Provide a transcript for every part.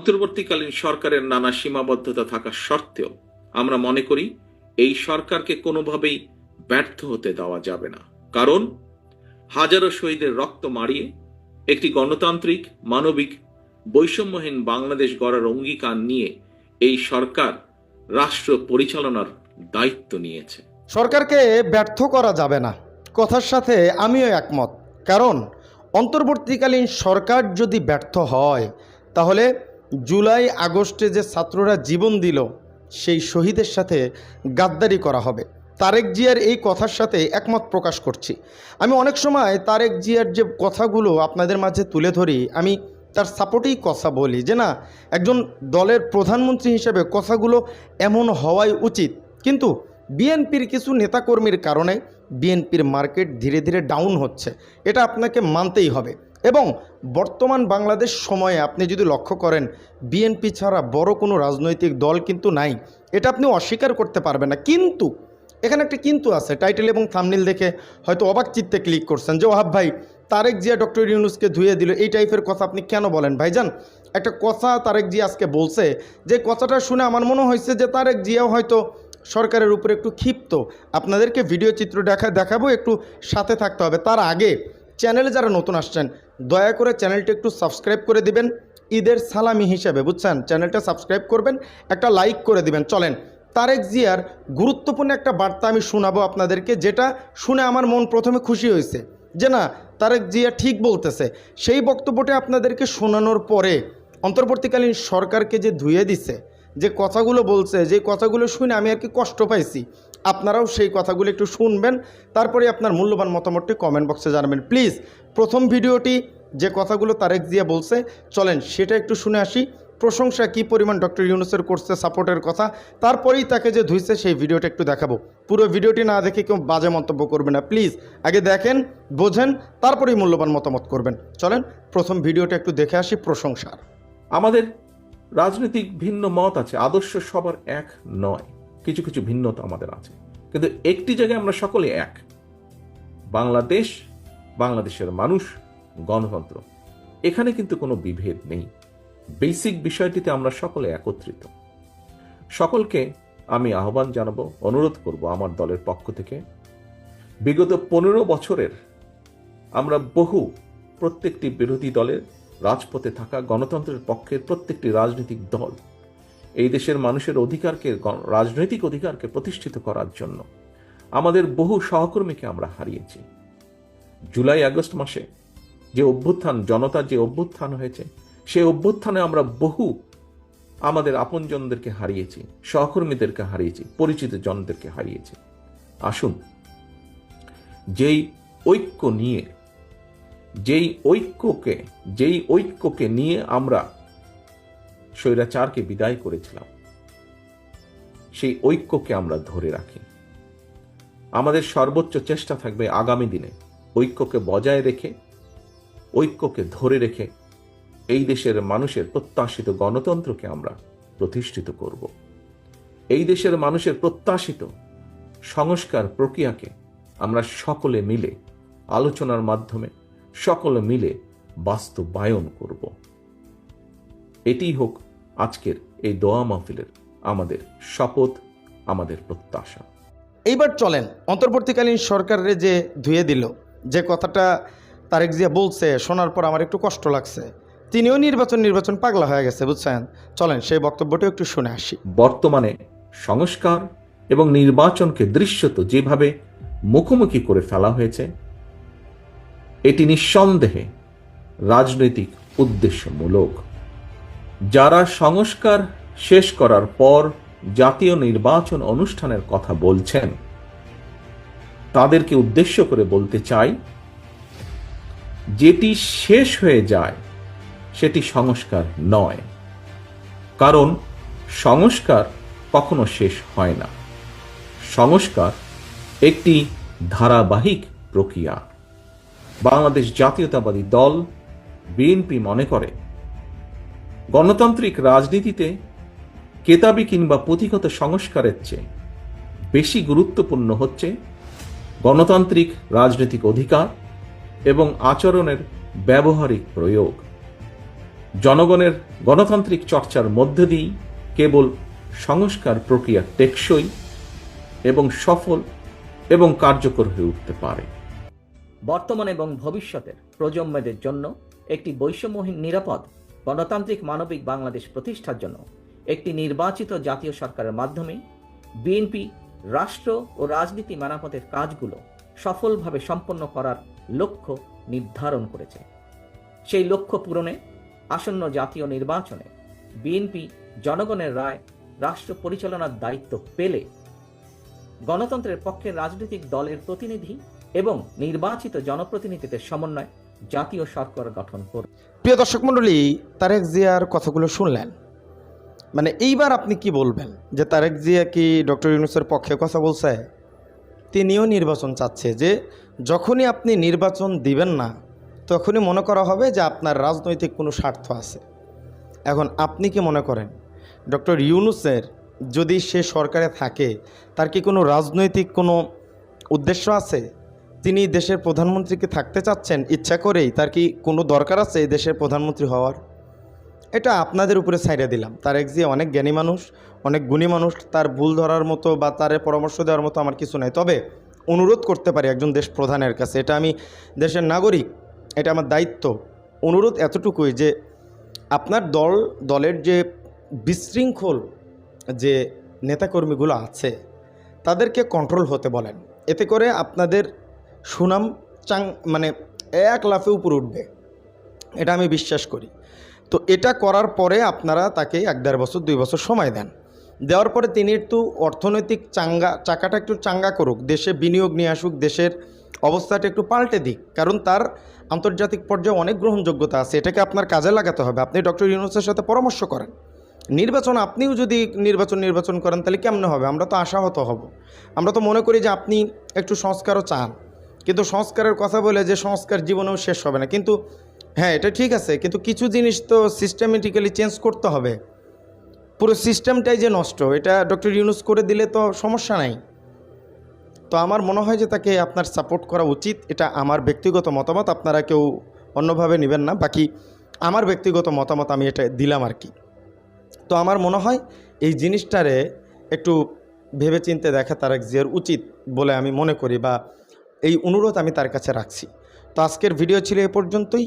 অন্তর্বর্তীকালীন সরকারের নানা সীমাবদ্ধতা থাকা সত্ত্বেও আমরা মনে করি এই সরকারকে কোনোভাবেই ব্যর্থ হতে দেওয়া যাবে না। কারণ হাজারো শহীদের রক্ত মারিয়ে একটি গণতান্ত্রিক, মানবিক, বৈষম্যহীন বাংলাদেশ গড়ার অঙ্গীকার নিয়ে এই সরকার রাষ্ট্র পরিচালনার দায়িত্ব নিয়েছে। সরকারকে ব্যর্থ করা যাবে না। কথার সাথে আমিও একমত। কারণ অন্তর্বর্তীকালীন সরকার যদি ব্যর্থ হয়, তাহলে জুলাই আগস্টে যে ছাত্ররা জীবন দিল, সেই শহীদের সাথে গাদ্দারি করা হবে। তারেক জিয়ার এই কথার সাথে একমত প্রকাশ করছি। আমি অনেক সময় তারেক জিয়ার যে কথাগুলো আপনাদের মাঝে তুলে ধরি, আমি তার সাপোর্টেই কথা বলি যে, না, একজন দলের প্রধানমন্ত্রী হিসেবে কথাগুলো এমন হওয়াই উচিত। কিন্তু বিএনপির কিছু নেতাকর্মীর কারণে বিএনপির মার্কেট ধীরে ধীরে ডাউন হচ্ছে। এটা আপনাকে মানতেই হবে। এবং বর্তমান বাংলাদেশ সময়ে আপনি যদি লক্ষ্য করেন, বিএনপি ছাড়া বড় কোনো রাজনৈতিক দল কিন্তু নাই। এটা আপনি অস্বীকার করতে পারবেন না। কিন্তু, এখানে একটা কিন্তু আছে, টাইটেল এবং থামনিল দেখে হয়তো অবাক চিত্তে ক্লিক করছেন যে ওহাব ভাই, তারেক জিয়া, ডক্টর ইউনুসকে ধুয়ে দিল, এই টাইপের কথা আপনি কেন বলেন? ভাইজান, একটা কথা তারেক জিয়া আজকে বলছে, যে কথাটা শুনে আমার মনে হয়েছে যে, তারেক জিয়াও হয়তো সরকারের উপরে একটু ক্ষিপ্ত। আপনাদেরকে ভিডিও চিত্র দেখা, দেখাবো, একটু সাথে থাকতে হবে। তার আগে, চ্যানেলে যারা নতুন আসছেন দয়া করে চ্যানেলটি একটু সাবস্ক্রাইব করে দিবেন। ঈদের সালামি হিসাবে, বুঝছেন? চ্যানেলটা সাবস্ক্রাইব করবেন, একটা লাইক করে দিবেন। চলেন, তারেক জিয়ার গুরুত্বপূর্ণ একটা বার্তা আমি শোনাবো আপনাদেরকে, যেটা শুনে আমার মন প্রথমে খুশি হয়েছে। যে না, তারেক জিয়া ঠিক বলতেছে। সেই বক্তব্যটা আপনাদেরকে শোনানোর পরে অন্তর্বর্তীকালীন সরকারকে যে ধুয়ে দিছে যে কথাগুলো বলছে, যে কথাগুলো শুনে আমি আর কি কষ্ট পাইছি। আপনারাও সেই কথাগুলো একটু শুনবেন, তারপরে আপনার মূল্যবান মতামতটি কমেন্ট বক্সে জানাবেন। প্লিজ প্রথম ভিডিওটি যে কথাগুলো তারেক জিয়া বলছে, চলেন সেটা একটু শুনে আসি। প্রশংসা কী পরিমাণ ডক্টর ইউনুসের করছে সাপোর্টের কথা, তারপরেই তাকে যে ধুইছে সেই ভিডিওটা একটু দেখাবো। পুরো ভিডিওটি না দেখে কেউ বাজে মন্তব্য করবে না। প্লিজ আগে দেখেন, বোঝেন, তারপরেই মূল্যবান মতামত করবেন। চলেন, প্রথম ভিডিওটা একটু দেখে আসি প্রশংসার। আমাদের রাজনৈতিক ভিন্ন মত আছে, আদর্শ সবার এক নয়। কিছু কিছু ভিন্নতা আমাদের আছে। কিন্তু একটি জায়গায় আমরা সকলে এক। বাংলাদেশ, বাংলাদেশের মানুষ, গণতন্ত্র। এখানে কিন্তু কোনো বিভেদ নেই। বেসিক বিষয়টিতে আমরা সকলে একত্রিত। সকলকে আমি আহ্বান জানাব, অনুরোধ করব আমার দলের পক্ষ থেকে। বিগত পনেরো বছরের আমরা বহু প্রত্যেকটি বিরোধী দলের রাজপথে থাকা গণতন্ত্রের পক্ষের প্রত্যেকটি রাজনৈতিক দল এই দেশের মানুষের অধিকারকে রাজনৈতিক অধিকারকে প্রতিষ্ঠিত করার জন্য আমাদের বহু সহকর্মীকে আমরা হারিয়েছি। জুলাই, আগস্ট মাসে যে অভ্যুত্থান, জনতার যে অভ্যুত্থান হয়েছে, সেই অভ্যুত্থানে আমরা বহু আমাদের আপনজনদেরকে হারিয়েছি, সহকর্মীদেরকে হারিয়েছি, পরিচিত জনদেরকে হারিয়েছি। আসুন, যেই ঐক্য নিয়ে যেই ঐক্যকে যেই ঐক্যকে নিয়ে আমরা স্বৈরাচারকে বিদায় করেছিলাম, সেই ঐক্যকে আমরা ধরে রাখি। আমাদের সর্বোচ্চ চেষ্টা থাকবে আগামী দিনে ঐক্যকে বজায় রেখে, ঐক্যকে ধরে রেখে এই দেশের মানুষের প্রত্যাশিত গণতন্ত্রকে আমরা প্রতিষ্ঠিত করব। এই দেশের মানুষের প্রত্যাশিত সংস্কার প্রক্রিয়াকে আমরা সকলে মিলে আলোচনার মাধ্যমে সকলে মিলে বাস্তবায়ন করব। এটিই হোক আজকের এই দোয়া মাহফিলের আমাদের শপথ আমাদের প্রত্যাশা। এইবার চলেন অন্তর্বর্তীকালীন সরকারের যে ধুয়ে দিল যে কথাটা তারেক জিয়া বলছে শোনার পর আমার একটু কষ্ট লাগছে। তিনিও নির্বাচন নির্বাচন পাগলা হয়ে গেছে বুঝছেন? চলেন সেই বক্তব্যটা একটু শুনে আসি। বর্তমানে সংস্কার এবং নির্বাচনকে দৃশ্যত যেভাবে মুখোমুখি করে ফেলা হয়েছে এটি নিঃসন্দেহে রাজনৈতিক উদ্দেশ্যমূলক। যারা সংস্কার শেষ করার পর জাতীয় নির্বাচন অনুষ্ঠানের কথা বলছেন, তাদেরকে উদ্দেশ্য করে বলতে চাই, যেটি শেষ হয়ে যায়, সেটি সংস্কার নয়। কারণ সংস্কার কখনো শেষ হয় না। সংস্কার একটি ধারাবাহিক প্রক্রিয়া। বাংলাদেশ জাতীয়তাবাদী দল বিএনপি মনে করে। গণতান্ত্রিক রাজনীতিতে কেতাবি কিংবা পুঁথিগত সংস্কারের চেয়ে বেশি গুরুত্বপূর্ণ হচ্ছে গণতান্ত্রিক রাজনৈতিক অধিকার এবং আচরণের ব্যবহারিক প্রয়োগ। জনগণের গণতান্ত্রিক চর্চার মধ্যে দিয়েই কেবল সংস্কার প্রক্রিয়া টেকসই এবং সফল এবং কার্যকর হয়ে উঠতে পারে। বর্তমান এবং ভবিষ্যতের প্রজন্মদের জন্য একটি বৈষম্যহীন, নিরাপদ, গণতান্ত্রিক, মানবিক বাংলাদেশ প্রতিষ্ঠার জন্য একটি নির্বাচিত জাতীয় সরকারের মাধ্যমে বিএনপি, রাষ্ট্র ও রাজনীতি মেরামতের কাজগুলো সফলভাবে সম্পন্ন করার লক্ষ্য নির্ধারণ করেছে। সেই লক্ষ্য পূরণে আসন্ন জাতীয় নির্বাচনে বিএনপি জনগণের রায়, রাষ্ট্র পরিচালনার দায়িত্ব পেলে গণতন্ত্রের পক্ষে রাজনৈতিক দলের প্রতিনিধি এবং নির্বাচিত জনপ্রতিনিধিদের সমন্বয় জাতীয় সরকার গঠন করবে। প্রিয় দর্শক মণ্ডলী, তারেক জিয়ার কথাগুলো শুনলেন। মানে এইবার আপনি কি বলবেন যে তারেক জিয়া কি ডক্টর ইউনুসের পক্ষে কথা বলছে? তিনিও নির্বাচন চাচ্ছে যে যখনই আপনি নির্বাচন দিবেন না, তখনই মনে করা হবে যে আপনার রাজনৈতিক কোনো স্বার্থ আছে। এখন আপনি কি মনে করেন, ডক্টর ইউনুসের যদি সে সরকারে থাকে, তার কি কোনো রাজনৈতিক কোনো উদ্দেশ্য আছে? তিনি দেশের প্রধানমন্ত্রীকে থাকতে চাচ্ছেন, ইচ্ছা করেই, তার কি কোনো দরকার আছে দেশের প্রধানমন্ত্রী হওয়ার? এটা আপনাদের উপরে ছাইড়ে দিলাম। তার এক যে অনেক জ্ঞানী মানুষ, অনেক গুণী মানুষ, তার ভুল ধরার মতো বা তার পরামর্শ দেওয়ার মতো আমার কিছু নাই। তবে অনুরোধ করতে পারি একজন দেশ প্রধানের কাছে, এটা আমি দেশের নাগরিক, এটা আমার দায়িত্ব। অনুরোধ এতটুকুই যে আপনার দল, দলের যে বিশৃঙ্খল যে নেতাকর্মীগুলো আছে, তাদেরকে কন্ট্রোল হতে বলেন। এতে করে আপনাদের সুনাম চাং মানে এক লাফে উপরে উঠবে। এটা আমি বিশ্বাস করি। তো এটা করার পরে আপনারা তাকে এক দেড় বছর, দুই বছর সময় দেন। দেওয়ার পরে তিনি একটু অর্থনৈতিক চাঙ্গা, চাকাটা একটু চাঙ্গা করুক, দেশে বিনিয়োগ নিয়ে আসুক, দেশের অবস্থাটা একটু পাল্টে দিক। কারণ তার আন্তর্জাতিক পর্যায়ে অনেক গ্রহণযোগ্যতা আছে, এটাকে আপনার কাজে লাগাতে হবে। আপনি ডক্টর ইউনুসের সাথে পরামর্শ করেন। নির্বাচন, আপনিও যদি নির্বাচন নির্বাচন করেন, তাহলে কেমন হবে? আমরা তো আশাহত হব। আমরা তো মনে করি যে আপনি একটু সংস্কারও চান। কিন্তু সংস্কারের কথা বলে যে সংস্কার জীবনেও শেষ হবে না। কিন্তু হ্যাঁ এটা ঠিক আছে, কিন্তু কিছু জিনিস তো সিস্টেমেটিক্যালি চেঞ্জ করতে হবে। পুরো সিস্টেমটাই যে নষ্ট, এটা ডক্টর ইউনুস করে দিলে তো সমস্যা নাই। তো আমার মনে হয় যে তাকে আপনার সাপোর্ট করা উচিত, এটা আমার ব্যক্তিগত মতামত, আপনারা কেউ অন্যভাবে নেবেন না, বাকি আমার ব্যক্তিগত মতামত আমি এটা দিলাম আর কি। তো আমার মনে হয় এই জিনিসটারে একটু ভেবে চিনতে দেখা তারেক জিয়ার উচিত বলে আমি মনে করি, বা এই অনুরোধ আমি তার কাছে রাখছি। তো আজকের ভিডিও ছিল এ পর্যন্তই।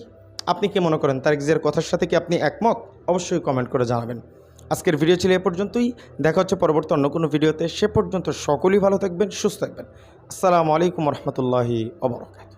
আপনি কি মনে করেন তারেক জিয়ার কথার সাথে কি আপনি একমত? অবশ্যই কমেন্ট করে জানাবেন। আজকের ভিডিও ছিল এ পর্যন্তই। দেখা হচ্ছে পরবর্তী অন্য কোনো ভিডিওতে সে পর্যন্ত সকলেই ভালো থাকবেন, সুস্থ থাকবেন। আসসালামু আলাইকুম রহমতুল্লাহি অবরকাত